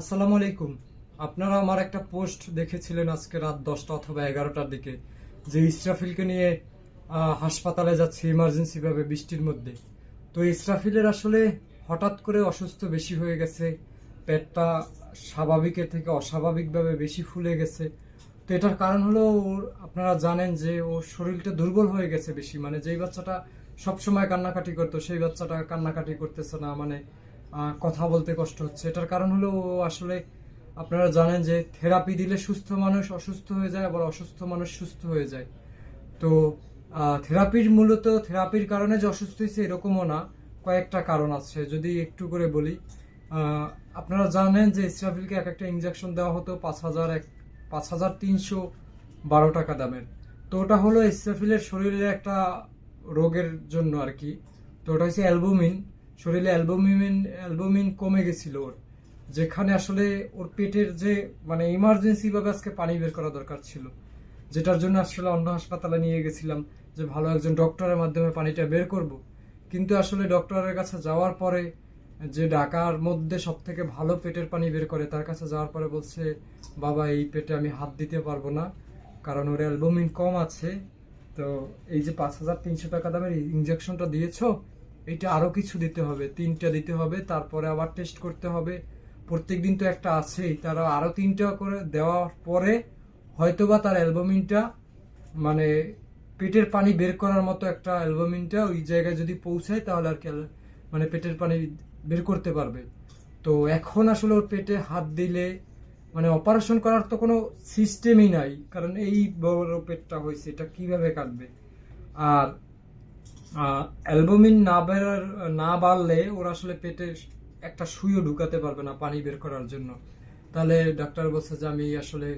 আসসালামু আলাইকুম। আপনারা আমার একটা পোস্ট দেখেছিলেন আজকে রাত দশটা অথবা এগারোটার দিকে, যে ইসরাফিলকে নিয়ে হাসপাতালে যাচ্ছে ইমার্জেন্সি ভাবে বৃষ্টির মধ্যে। তো ইসরাফিলের আসলে হঠাৎ করে অসুস্থ বেশি হয়ে গেছে, পেটটা স্বাভাবিকের থেকে অস্বাভাবিকভাবে বেশি ফুলে গেছে। তো এটার কারণ হলো, ওর, আপনারা জানেন যে ওর শরীরটা দুর্বল হয়ে গেছে বেশি। মানে যেই বাচ্চাটা সবসময় কান্নাকাটি করতো, সেই বাচ্চাটা কান্নাকাটি করতেছে না। মানে কথা বলতে কষ্ট হচ্ছে। এটার কারণ হলো ও আসলে আপনারা জানেন যে থেরাপি দিলে সুস্থ মানুষ অসুস্থ হয়ে যায়, আবার অসুস্থ মানুষ সুস্থ হয়ে যায়। তো থেরাপির মূলত, থেরাপির কারণে যে অসুস্থ হয়েছে এরকমও না, কয়েকটা কারণ আছে। যদি একটু করে বলি আপনারা জানেন যে ইসরাফিলকে এক একটা ইঞ্জেকশন দেওয়া হতো পাঁচ হাজার এক, পাঁচ হাজার তিনশো বারো টাকা দামের। তো ওটা হলো ইসরাফিলের শরীরে একটা রোগের জন্য আর কি। তো ওটা হচ্ছে অ্যালবুমিন। শরীরে অ্যালবুমিন অ্যালবুমিন কমে গেছিল ওর। যেখানে আসলে ওর পেটের যে মানে ইমার্জেন্সি ভাবে আজকে পানি বের করা দরকার ছিল। যেটার জন্য আসলে অন্য হাসপাতালে নিয়ে গেছিলাম যে ভালো একজন ডক্টরের মাধ্যমে পানিটা বের করব। কিন্তু আসলে ডক্টরের কাছে যাওয়ার পরে যে ঢাকার মধ্যে সব থেকে ভালো পেটের পানি বের করে, তার কাছে যাওয়ার পরে বলছে, বাবা, এই পেটে আমি হাত দিতে পারব না। কারণ ওর অ্যালবুমিন কম আছে। তো এই যে পাঁচ হাজার তিনশো টাকা দামের ইঞ্জেকশনটা দিয়েছ এইটা আরও কিছু দিতে হবে, তিনটা দিতে হবে, তারপরে আবার টেস্ট করতে হবে। প্রত্যেক দিন তো একটা আছেই, তারা আরও তিনটা করে দেওয়ার পরে হয়তোবা তার অ্যালবুমিনটা মানে পেটের পানি বের করার মতো একটা অ্যালবুমিনটা ওই জায়গায় যদি পৌঁছায় তাহলে আর কি মানে পেটের পানি বের করতে পারবে। তো এখন আসলে ওর পেটে হাত দিলে মানে অপারেশন করার তো কোনো সিস্টেমই নাই, কারণ এই বড় পেটটা হয়েছে, এটা কীভাবে কাটবে? আর অ্যালবুমিন না বেরার, না বাড়লে ওর আসলে পেটে একটা সুইও ঢুকাতে পারবে না পানি বের করার জন্য। তাহলে ডাক্তার বলছে যে, আমি আসলে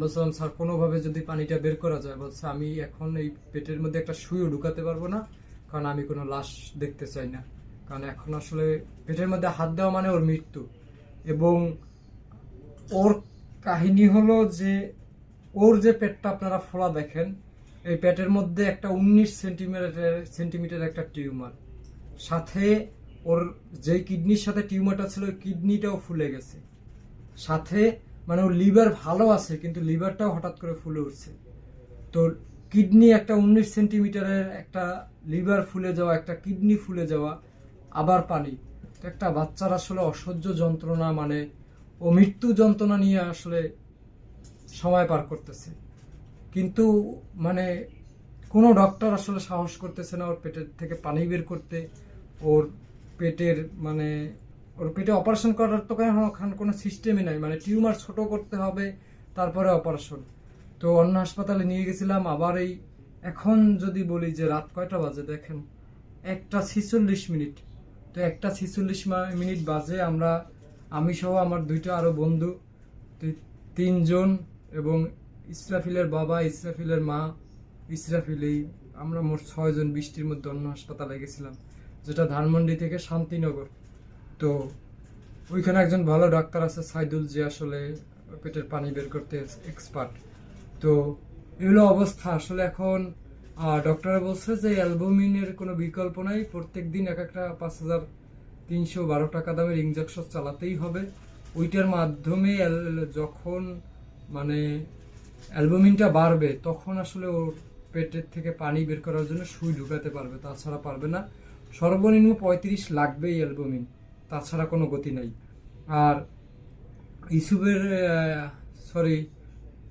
বলছিলাম স্যার কোনোভাবে যদি পানিটা বের করা যায়, বলছে, আমি এখন এই পেটের মধ্যে একটা সুইও ঢুকাতে পারব না, কারণ আমি কোনো লাশ দেখতে চাই না। কারণ এখন আসলে পেটের মধ্যে হাত দেওয়া মানে ওর মৃত্যু। এবং ওর কাহিনী হলো যে, ওর যে পেটটা আপনারা ফোলা দেখেন এই পেটের মধ্যে একটা উনিশ সেন্টিমিটার সেন্টিমিটার একটা টিউমার। সাথে ওর যে কিডনির সাথে টিউমারটা ছিল কিডনিটাও ফুলে গেছে। সাথে মানে ওর লিভার ভালো আছে, কিন্তু লিভারটাও হঠাৎ করে ফুলে উঠছে। তো কিডনি একটা উনিশ সেন্টিমিটারের একটা লিভার ফুলে যাওয়া, একটা কিডনি ফুলে যাওয়া, আবার পানি। একটা বাচ্চার আসলে অসহ্য যন্ত্রণা মানে ও মৃত্যু যন্ত্রণা নিয়ে আসলে সময় পার করতেছে। কিন্তু মানে কোনো ডক্টর আসলে সাহস করতেছে না ওর পেটের থেকে পানি বের করতে। ওর পেটের মানে ওর পেটে অপারেশন করার তো এখন কোনো সিস্টেমই নাই। মানে টিউমার ছোট করতে হবে, তারপরে অপারেশন তো অন্য হাসপাতালে নিয়ে গেছিলাম, আবার এই এখন যদি বলি যে রাত কয়টা বাজে দেখেন? একটা ছিচল্লিশ মিনিট। তো একটা ছিচল্লিশ মিনিট বাজে আমরা, আমি সহ আমার দুইটা আরও বন্ধু তিনজন এবং ইসরাফিলের বাবা, ইসরাফিলের মা, ইসরাফিল এই আমরা মোট ছয়জন বৃষ্টির মধ্যে অন্য হাসপাতালে গেছিলাম, যেটা ধানমন্ডি থেকে শান্তিনগর। তো ওইখানে একজন ভালো ডাক্তার আছে, সাইদুল, যে আসলে পেটের পানি বের করতে এক্সপার্ট তো এগুলো অবস্থা, আসলে এখন ডক্টর বলছে যে অ্যালবুমিনের কোনো বিকল্প নাই প্রত্যেক দিন এক একটা পাঁচ হাজার তিনশো বারো টাকা দামের ইঞ্জেকশন চালাতেই হবে। ওইটার মাধ্যমে যখন মানে অ্যালবুমিনটা বাড়বে, তখন আসলে ওর পেটের থেকে পানি বের করার জন্য সুই ঢুকাতে পারবে, তাছাড়া পারবে না। সর্বনিম্ন পঁয়ত্রিশ লাগবেই অ্যালবুমিন, তাছাড়া কোনো গতি নাই। আর ইসুবের সরি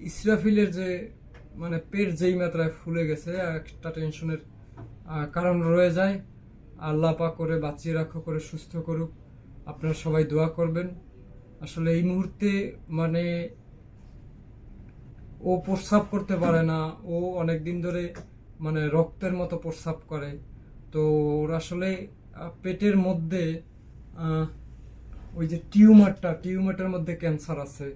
ইসরাফিলের যে মানে পেট যেই মাত্রায় ফুলে গেছে, একটা টেনশনের কারণ রয়ে যায়। আল্লাহ পাক করে বাঁচিয়ে রাখো করে সুস্থ করুক। আপনারা সবাই দোয়া করবেন। আসলে এই মুহূর্তে মানে ও প্রস্রাব করতে পারে না। ও অনেক দিন ধরে মানে রক্তের মতো প্রস্রাব করে। তো ওর আসলে পেটের মধ্যে ওই যে টিউমারটা, টিউমারটার মধ্যে ক্যান্সার আছে।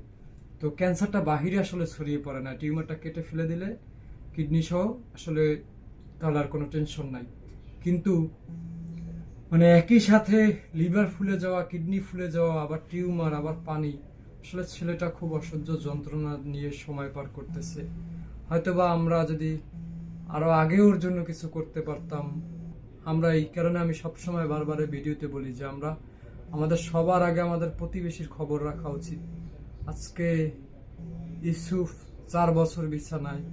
তো ক্যান্সারটা বাহিরে আসলে ছড়িয়ে পড়ে না। টিউমারটা কেটে ফেলে দিলে কিডনি সহ আসলে তাহলে আর কোনো টেনশন নাই। কিন্তু মানে একই সাথে লিভার ফুলে যাওয়া, কিডনি ফুলে যাওয়া, আবার টিউমার, আবার পানি আসলে ছেলেটা খুব অসহ্য যন্ত্রণা নিয়ে সময় পার করতেছে। হয়তোবা আমরা যদি আরও আগে ওর জন্য কিছু করতে পারতাম, আমরা এই কারণে আমি সবসময় বারবার ভিডিওতে বলি যে আমরা আমাদের সবার আগে আমাদের প্রতিবেশীর খবর রাখা উচিত। আজকে ইউসুফ চার বছর বিছানায়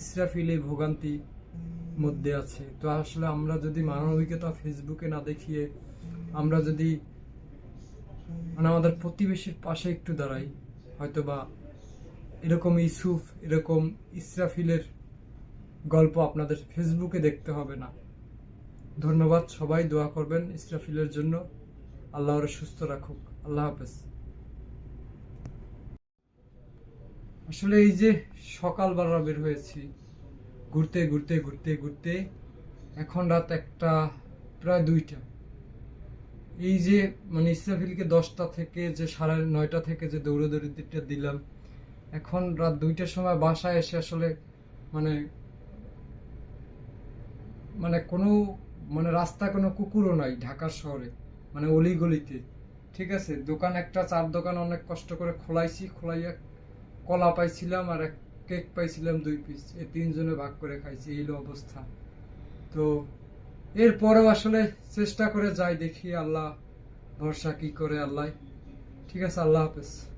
ইসরাফিল ভোগান্তি মধ্যে আছে। তো আসলে আমরা যদি মানবিকতা ফেসবুকে না দেখিয়ে, আমরা যদি মানে আমাদের প্রতিবেশীর পাশে একটু দাঁড়াই। হয়তো বা এরকম ইসুফ এরকম ইসরাফিলের গল্প আপনাদের ফেসবুকে দেখতে হবে না। ধন্যবাদ, সবাই দোয়া করবেন ইসরাফিলের জন্য। আল্লাহ ওরা সুস্থ রাখুক। আল্লাহ হাফেজ। আসলে এই যে সকাল সকালবেলা বের হয়েছি, ঘুরতে ঘুরতে ঘুরতে ঘুরতে, এখন রাত একটা, প্রায় দুইটা। এই যে মানে ইসরাফিলকে দশটা থেকে যে সাড়ে নয়টা থেকে যে দৌড়াদৌড়িটা দিলাম, এখন রাত দুইটার সময় বাসায় এসে আসলে মানে মানে কোনো মানে রাস্তা কোনো কুকুরও নাই ঢাকার শহরে মানে অলিগলিতে, ঠিক আছে? দোকান একটা, চার দোকান অনেক কষ্ট করে খোলাইছি, খোলাইয়া কলা পাইছিলাম আর এক কেক পাইছিলাম দুই পিস এই তিনজনে ভাগ করে খাইছি, এই অবস্থা। তো এরপরেও আসলে চেষ্টা করে যাই দেখি আল্লাহ ভরসা কি করে আল্লাহ। ঠিক আছে, আল্লাহ হাফেজ।